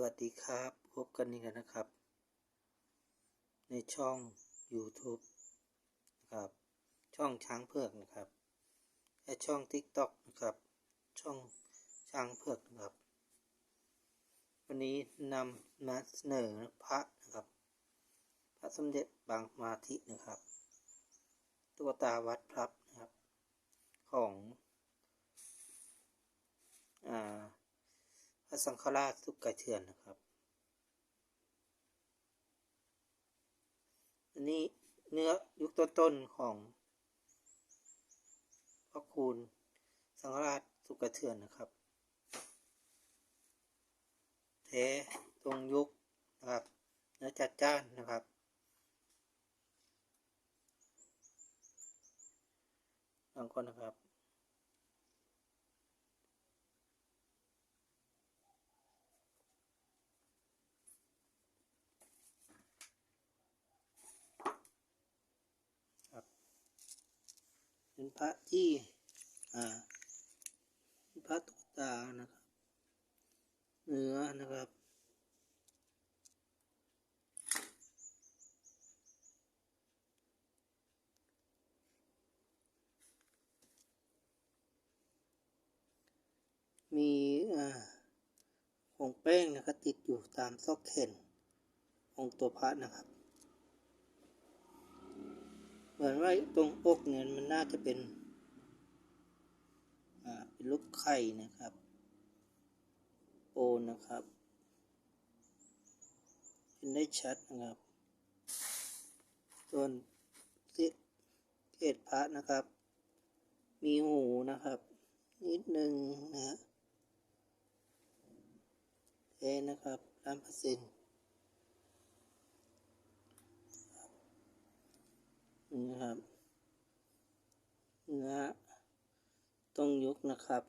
วัสดีครับ พบกันอีกแล้วนะครับ ในช่อง YouTube นะครับ ช่องช้างเผือกนะครับและช่อง TikTok นะครับ ช่องช้างเผือกนะครับ วันนี้นำมาเสนอพระนะครับ พระสมเด็จบางมาธินะครับตุ๊กตาวัดพลับนะครับ ของ อ่า ระสังฆราชสุกไก่เถื่อนนะครับ อันนี้เนื้อยุคต้นๆของพระคูณสังฆราชสุกไก่เถื่อนนะครับแท้ตรงยุคนะครับเนื้อจัดจ้านนะครับบางคนนะครับ เป็นพระที่อ่าพระตุกตานะครับ เนื้อนะครับมีอ่าผงแป้งนะครับติดอยู่ตามซอกแขนของตัวพระนะครับ เหมือนว่าตรงอกเนี่ยมันน่าจะเป็นอ่าเป็นลูกไข่นะครับโอนะครับเห็นได้ชัดนะครับ ส่วนที่เกศพระนะครับ มีหูนะครับ นิดนึงนะฮะเทนะครับล้านเปอร์เซ็นต์ นี่นะครับเนื้องยกนะครับ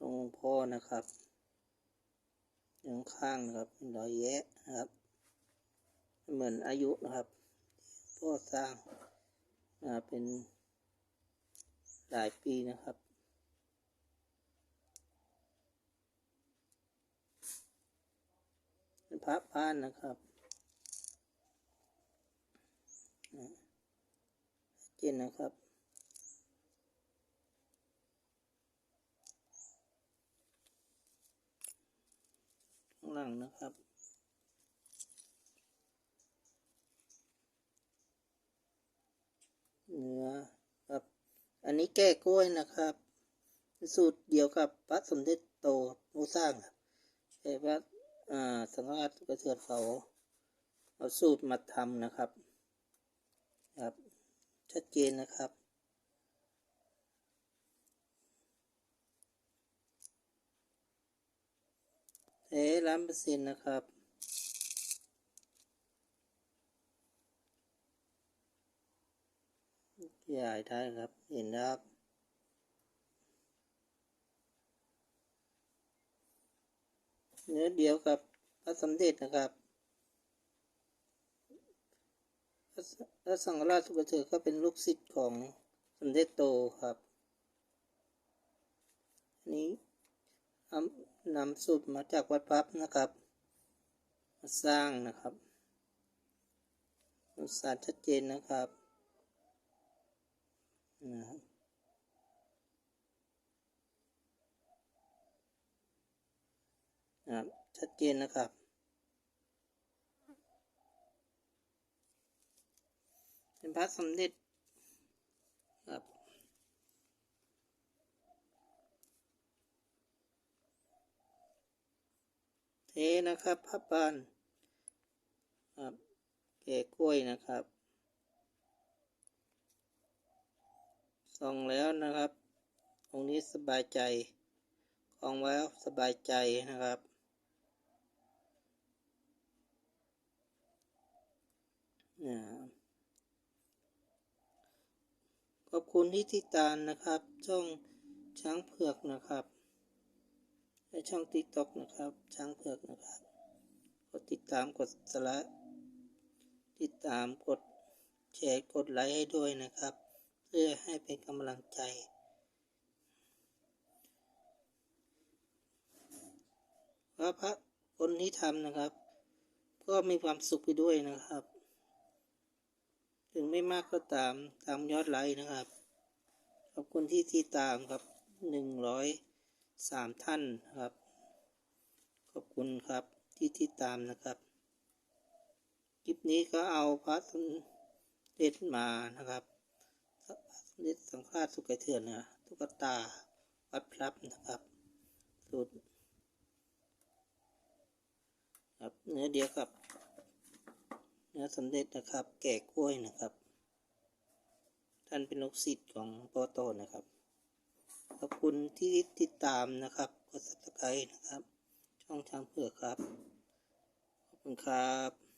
ตรงพ่อนะครับอย่างข้างนะครับรอยแยะนะครับ เหมือนอายุนะครับ พ่อสร้างมาเป็นหลายปีนะครับเป็นพระบ้านนะครับนะ เจนนะครับ ข้างหลังนะครับเนื้อครับ อันนี้แก้กล้วยนะครับ สูตรเดียวกับพระสมเด็จโตมูสร้างครับแต่ว่าสังฆราชกระเทือนเขาเอาสูตรมาทำนะครับ ครับ ชัดเจนนะครับ เทล้านเปอร์เซ็นต์นะครับใหญ่ได้ครับ เห็นนะครับเนื้อเดียวกับพระสมเด็จนะครับ พระสังฆราชสุกเถิดก็เป็นลูกศิษย์ของสมเด็จโตครับ อันนี้นำนำสูตรมาจากวัดพับนะครับ มาสร้างนะครับสารชัดเจนนะครับนะครับนะครับชัดเจนนะครับ เป็นพระสมเด็จครับเทนะครับพระปานครับแก่กล้วยนะครับส่องแล้วนะครับตรงนี้สบายใจกองไว้สบายใจนะครับนะครับ ขอบคุณที่ติดตามนะครับ ช่องช้างเผือกนะครับและช่องติ๊กต็อกนะครับ ช้างเผือกนะครับกดติดตามกดสละติดตามกดแชร์กดไลค์ให้ด้วยนะครับ เพื่อให้เป็นกำลังใจวก็พระคนที่ทำนะครับ ก็มีความสุขไปด้วยนะครับ ถึงไม่มากก็ตามตามยอดไลค์นะครับ ขอบคุณที่ที่ตามครับหนึ่งร้อยสามท่านครับ ขอบคุณครับที่ที่ตามนะครับ คลิปนี้ก็เอาพระสมเด็จมานะครับพระสมเด็จสังฆราชสุกเถื่อนนะตุ๊กตาวัดพลับนะครับสูตรครับเนื้อเดียวกับ นื้อสำเด็จนะครับ แก่กล้วยนะครับ ท่านเป็นลูกศิษย์ของปอโตนะครับ ขอบคุณที่ติดตามนะครับกดซับสไคร์นะครับ ช่องช้างเผือกครับ ขอบคุณครับ